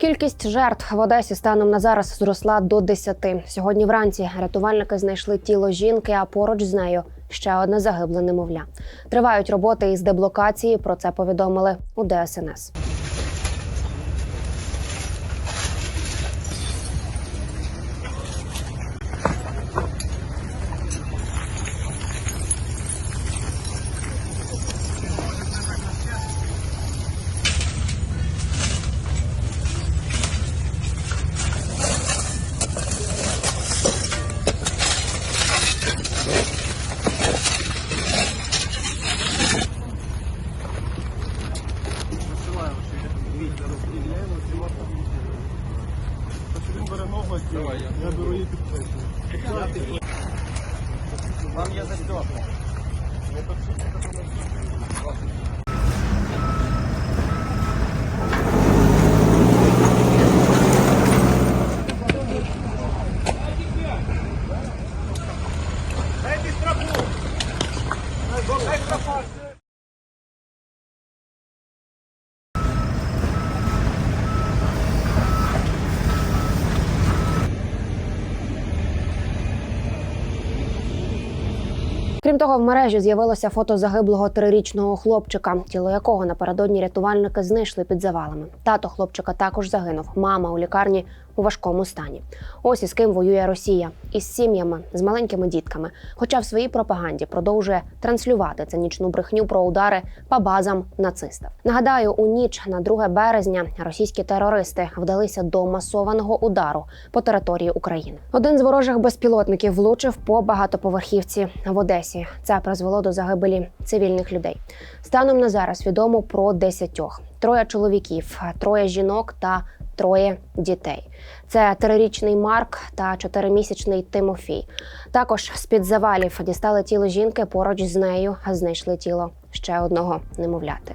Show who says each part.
Speaker 1: Кількість жертв в Одесі станом на зараз зросла до 10. Сьогодні вранці рятувальники знайшли тіло жінки, а поруч з нею ще одне загибле немовля. Тривають роботи із деблокації. Про це повідомили у ДСНС.
Speaker 2: Він бере ногу, я беру її під Вам я застегну.
Speaker 1: Крім того, в мережі з'явилося фото загиблого трирічного хлопчика, тіло якого напередодні рятувальники знайшли під завалами. Тато хлопчика також загинув. Мама у лікарні у важкому стані. Ось із ким воює Росія із сім'ями, з маленькими дітками. Хоча в своїй пропаганді продовжує транслювати цинічну брехню про удари по базам нацистів. Нагадаю, у ніч на 2 березня російські терористи вдалися до масованого удару по території України. Один з ворожих безпілотників влучив по багатоповерхівці в Одесі. Це призвело до загибелі цивільних людей. Станом на зараз відомо про десятьох: троє чоловіків, троє жінок та троє дітей. Це трирічний Марк та чотиримісячний Тимофій. Також з під завалів дістали тіло жінки. Поруч з нею знайшли тіло ще одного немовляти.